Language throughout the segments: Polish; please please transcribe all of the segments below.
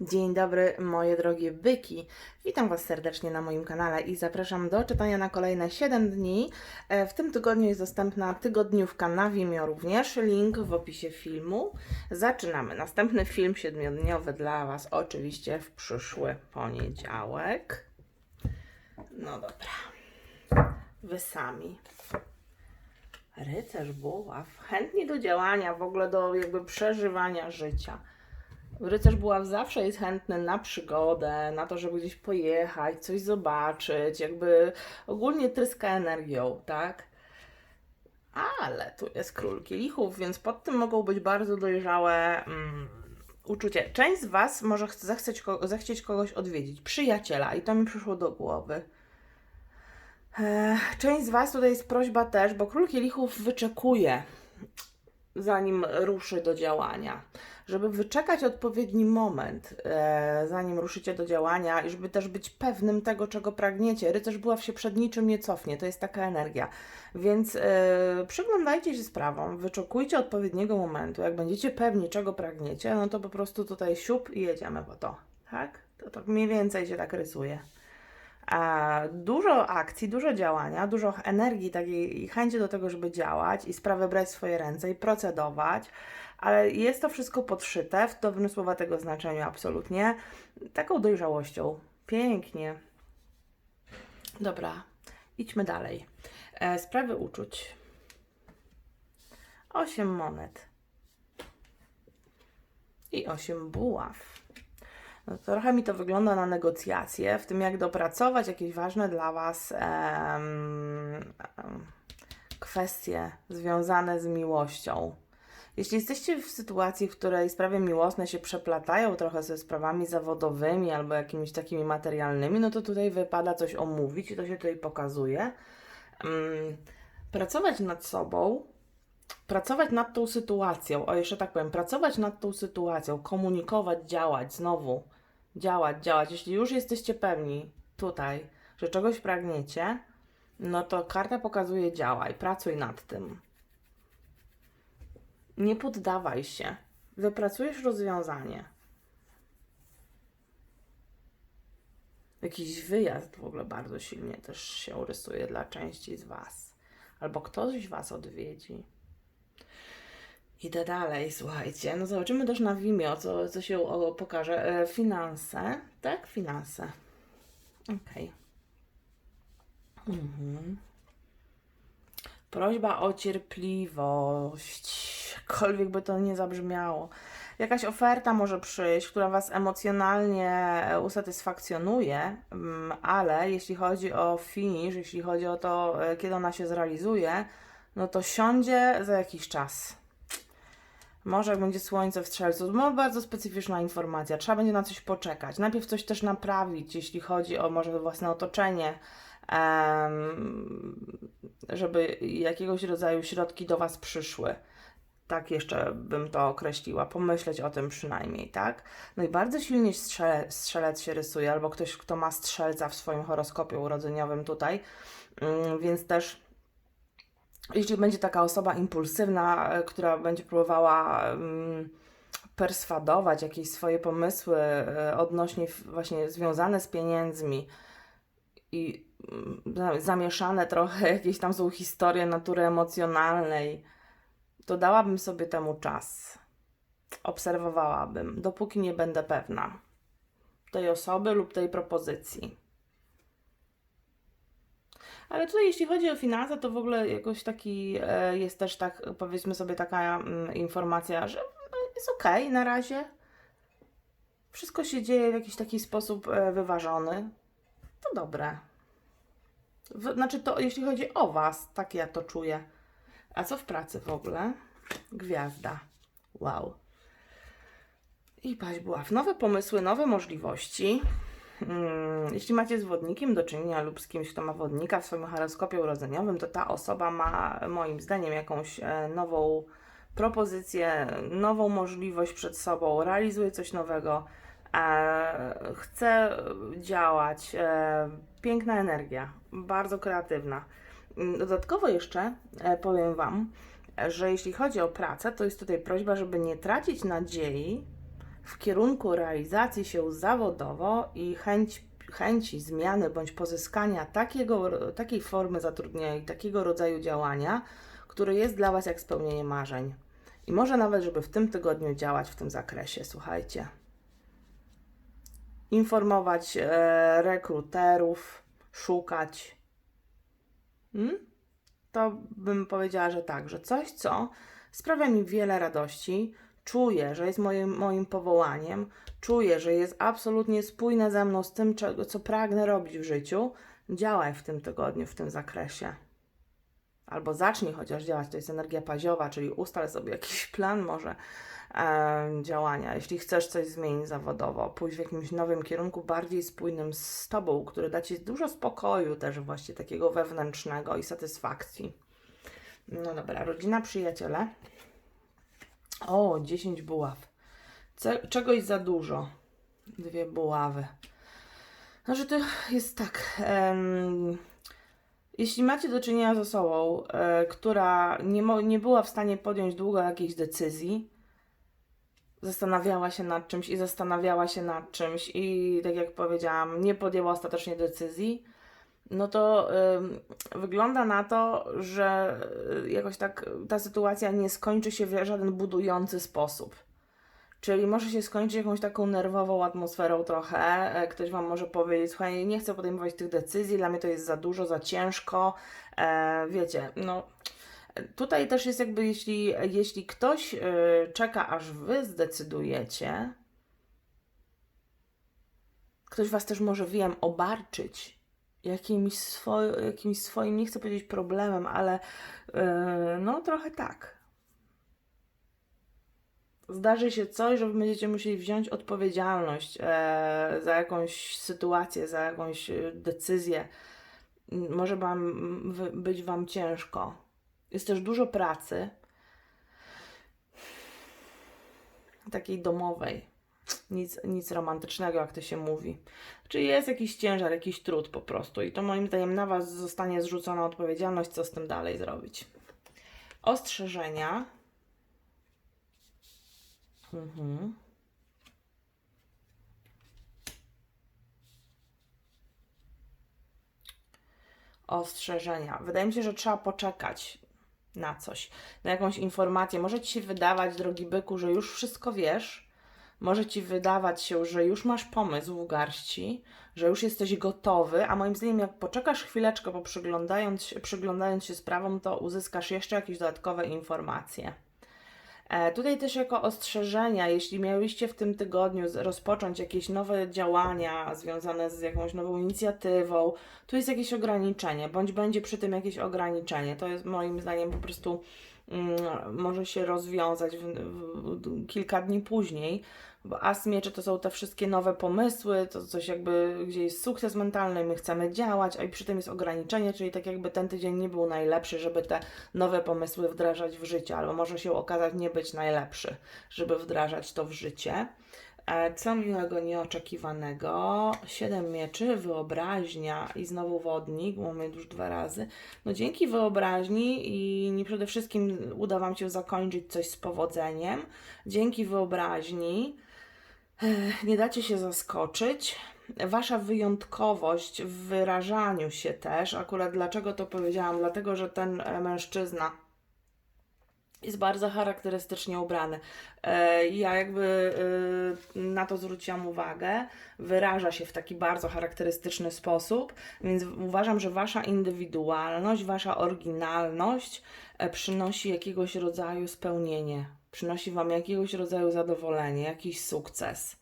Dzień dobry, moje drogie byki. Witam Was serdecznie na moim kanale i zapraszam do czytania na kolejne 7 dni. E, W tym tygodniu jest dostępna tygodniówka na Vimeo również. Link w opisie filmu. Zaczynamy. Następny film siedmiodniowy dla Was oczywiście w przyszły poniedziałek. No dobra. Wy sami. Rycerz buław. Chętni do działania, w ogóle do jakby przeżywania życia. Rycerz Buław zawsze jest chętny na przygodę, na to, żeby gdzieś pojechać, coś zobaczyć, jakby ogólnie tryska energią, tak? Ale tu jest król kielichów, więc pod tym mogą być bardzo dojrzałe mm, uczucie. Część z Was może chce- zechceć, zechcieć kogoś odwiedzić, przyjaciela, i to mi przyszło do głowy. Część z Was tutaj jest prośba też, bo król kielichów wyczekuje, zanim ruszy do działania. Żeby wyczekać odpowiedni moment, e, zanim ruszycie do działania i żeby też być pewnym tego, czego pragniecie. Rycerz była się przed niczym nie cofnie, to jest taka energia. Więc e, przyglądajcie się sprawom, wyczekujcie odpowiedniego momentu. Jak będziecie pewni, czego pragniecie, no to po prostu tutaj siup i jedziemy po to. Tak? To tak mniej więcej się tak rysuje. Dużo akcji, dużo działania, dużo energii takiej i chęci do tego, żeby działać i sprawy brać w swoje ręce i procedować, ale jest to wszystko podszyte w dobrym słowa tego znaczeniu absolutnie taką dojrzałością. Pięknie. Dobra, idźmy dalej. E, sprawy uczuć. Osiem monet. I osiem buław. No, trochę mi to wygląda na negocjacje, w tym jak dopracować jakieś ważne dla Was em, kwestie związane z miłością. Jeśli jesteście w sytuacji, w której sprawy miłosne się przeplatają trochę ze sprawami zawodowymi albo jakimiś takimi materialnymi, no to tutaj wypada coś omówić i to się tutaj pokazuje. Pracować nad sobą, pracować nad tą sytuacją, o jeszcze tak powiem, pracować nad tą sytuacją, komunikować, działać, znowu działać, działać. Jeśli już jesteście pewni tutaj, że czegoś pragniecie, no to karta pokazuje działaj, pracuj nad tym. Nie poddawaj się. Wypracujesz rozwiązanie. Jakiś wyjazd w ogóle bardzo silnie też się rysuje dla części z Was. Albo ktoś Was odwiedzi. Idę dalej, słuchajcie. No zobaczymy też na Vimeo, co, co się pokaże. E, finanse, tak? Finanse. Okej. Mhm. Prośba o cierpliwość, jakkolwiek by to nie zabrzmiało. Jakaś oferta może przyjść, która Was emocjonalnie e, usatysfakcjonuje, mm, ale jeśli chodzi o finish, jeśli chodzi o to, e, kiedy ona się zrealizuje, no to siądzie za jakiś czas. Może jak będzie słońce w strzelcu, no bardzo specyficzna informacja, trzeba będzie na coś poczekać. Najpierw coś też naprawić, jeśli chodzi o może własne otoczenie, żeby jakiegoś rodzaju środki do Was przyszły. Tak jeszcze bym to określiła, pomyśleć o tym przynajmniej, tak? No i bardzo silnie strzele, strzelec się rysuje, albo ktoś, kto ma strzelca w swoim horoskopie urodzeniowym tutaj, Mm, więc też jeśli będzie taka osoba impulsywna, e, która będzie próbowała mm, perswadować jakieś swoje pomysły e, odnośnie właśnie związane z pieniędzmi i mm, za- zamieszane trochę jakieś tam są historie natury emocjonalnej, to dałabym sobie temu czas. Obserwowałabym, dopóki nie będę pewna tej osoby lub tej propozycji. Ale tutaj, jeśli chodzi o finanse, to w ogóle jakoś taki e, jest też tak, powiedzmy sobie, taka mm, informacja, że no, jest okej na razie. Wszystko się dzieje w jakiś taki sposób e, wyważony. To dobre. Znaczy, to jeśli chodzi o Was, tak ja to czuję. A co w pracy w ogóle? Gwiazda. Wow. I paść była w nowe pomysły, nowe możliwości. Mm, Jeśli macie z wodnikiem do czynienia lub z kimś, kto ma wodnika w swoim horoskopie urodzeniowym, to ta osoba ma moim zdaniem jakąś e, nową propozycję, nową możliwość przed sobą, realizuje coś nowego, e, chce działać. E, piękna energia, bardzo kreatywna. Mm, Dodatkowo jeszcze powiem Wam, że jeśli chodzi o pracę, to jest tutaj prośba, żeby nie tracić nadziei w kierunku realizacji się zawodowo i chęć, chęci zmiany bądź pozyskania takiego, takiej formy zatrudnienia i takiego rodzaju działania, który jest dla Was jak spełnienie marzeń. I może nawet, żeby w tym tygodniu działać w tym zakresie, słuchajcie. Informować e, rekruterów, szukać. Hmm? To bym powiedziała, że tak, że coś, co sprawia mi wiele radości, czuję, że jest moim, moim powołaniem, czuję, że jest absolutnie spójne ze mną z tym, czego, co pragnę robić w życiu, działaj w tym tygodniu, w tym zakresie. Albo zacznij chociaż działać, to jest energia paziowa, czyli ustal sobie jakiś plan może e, działania. Jeśli chcesz coś zmienić zawodowo, pójść w jakimś nowym kierunku, bardziej spójnym z Tobą, który da Ci dużo spokoju też właśnie takiego wewnętrznego i satysfakcji. No dobra, rodzina, przyjaciele. O, 10 buław. Ce- czegoś za dużo. Dwie buławy. Że to jest tak. em, jeśli macie do czynienia z osobą, e, która nie, nie była w stanie podjąć długo jakiejś decyzji, zastanawiała się nad czymś i zastanawiała się nad czymś i tak jak powiedziałam, nie podjęła ostatecznie decyzji, no to ym, wygląda na to, że y, jakoś tak ta sytuacja nie skończy się w żaden budujący sposób. Czyli może się skończyć jakąś taką nerwową atmosferą trochę. E, Ktoś Wam może powiedzieć, słuchaj, nie chcę podejmować tych decyzji, dla mnie to jest za dużo, za ciężko. E, wiecie, no tutaj też jest jakby, jeśli, jeśli ktoś y, czeka, aż Wy zdecydujecie, ktoś Was też może, wiem, obarczyć jakimś, jakimś swoim, nie chcę powiedzieć problemem, ale yy, no trochę tak. Zdarzy się coś, że będziecie musieli wziąć odpowiedzialność e, za jakąś sytuację, za jakąś e, decyzję. Może wam, być Wam ciężko. Jest też dużo pracy, takiej domowej. Nic, nic romantycznego, jak to się mówi. Czyli jest jakiś ciężar, jakiś trud po prostu. I to moim zdaniem na Was zostanie zrzucona odpowiedzialność, co z tym dalej zrobić. Ostrzeżenia. Mhm. Ostrzeżenia. Wydaje mi się, że trzeba poczekać na coś, na jakąś informację. Może Ci się wydawać, drogi byku, że już wszystko wiesz. Może Ci wydawać się, że już masz pomysł w garści, że już jesteś gotowy, a moim zdaniem jak poczekasz chwileczkę, bo przyglądając, przyglądając się sprawom, to uzyskasz jeszcze jakieś dodatkowe informacje. E, Tutaj też jako ostrzeżenia, jeśli mieliście w tym tygodniu rozpocząć jakieś nowe działania związane z jakąś nową inicjatywą, tu jest jakieś ograniczenie, bądź będzie przy tym jakieś ograniczenie. To jest moim zdaniem po prostu mm, może się rozwiązać w, w, w, kilka dni później, bo as mieczy to są te wszystkie nowe pomysły, to coś jakby, gdzie jest sukces mentalny, my chcemy działać, a i przy tym jest ograniczenie, czyli tak jakby ten tydzień nie był najlepszy, żeby te nowe pomysły wdrażać w życie, albo może się okazać nie być najlepszy, żeby wdrażać to w życie. E, Co miłego, nieoczekiwanego. Siedem mieczy, wyobraźnia i znowu wodnik, mamy już dwa razy. No dzięki wyobraźni i nie przede wszystkim uda Wam się zakończyć coś z powodzeniem. Dzięki wyobraźni nie dacie się zaskoczyć. Wasza wyjątkowość w wyrażaniu się też, akurat dlaczego to powiedziałam? Dlatego, że ten e, mężczyzna jest bardzo charakterystycznie ubrany. E, Ja jakby e, na to zwróciłam uwagę. Wyraża się w taki bardzo charakterystyczny sposób, więc uważam, że wasza indywidualność, wasza oryginalność przynosi jakiegoś rodzaju spełnienie, przynosi wam jakiegoś rodzaju zadowolenie, jakiś sukces.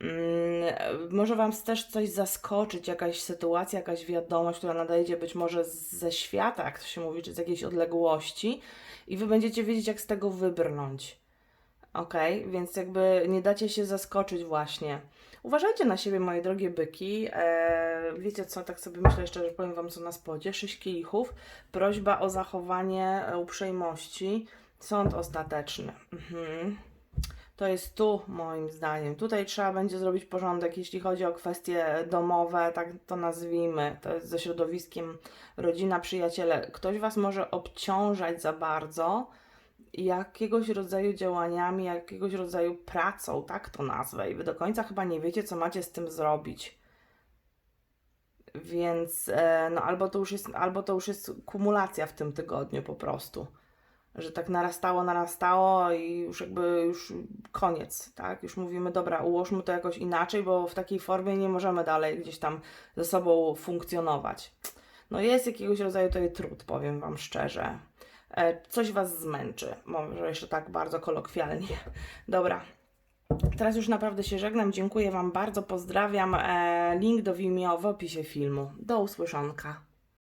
Mm, Może Wam też coś zaskoczyć, jakaś sytuacja, jakaś wiadomość, która nadejdzie być może ze świata, jak to się mówi, czy z jakiejś odległości, i Wy będziecie wiedzieć, jak z tego wybrnąć. Ok, więc jakby nie dacie się zaskoczyć, właśnie. Uważajcie na siebie, moje drogie byki. E, wiecie co, tak sobie myślę jeszcze, że powiem Wam co na spodzie. Sześć kielichów, prośba o zachowanie e, uprzejmości, sąd ostateczny. Mhm. To jest tu, moim zdaniem. Tutaj trzeba będzie zrobić porządek, jeśli chodzi o kwestie domowe, tak to nazwijmy. To jest ze środowiskiem rodzina, przyjaciele. Ktoś Was może obciążać za bardzo jakiegoś rodzaju działaniami, jakiegoś rodzaju pracą, tak to nazwę, i wy do końca chyba nie wiecie, co macie z tym zrobić. Więc e, no albo to już jest, albo to już jest kumulacja w tym tygodniu po prostu. Że tak narastało, narastało i już jakby już koniec, tak? Już mówimy, dobra, ułóżmy to jakoś inaczej, bo w takiej formie nie możemy dalej gdzieś tam ze sobą funkcjonować. No jest jakiegoś rodzaju tutaj trud, powiem Wam szczerze. E, coś Was zmęczy, może jeszcze tak bardzo kolokwialnie. Dobra, Teraz już naprawdę się żegnam. Dziękuję Wam bardzo, pozdrawiam. E, link do Vimeo w opisie filmu. Do usłyszonka.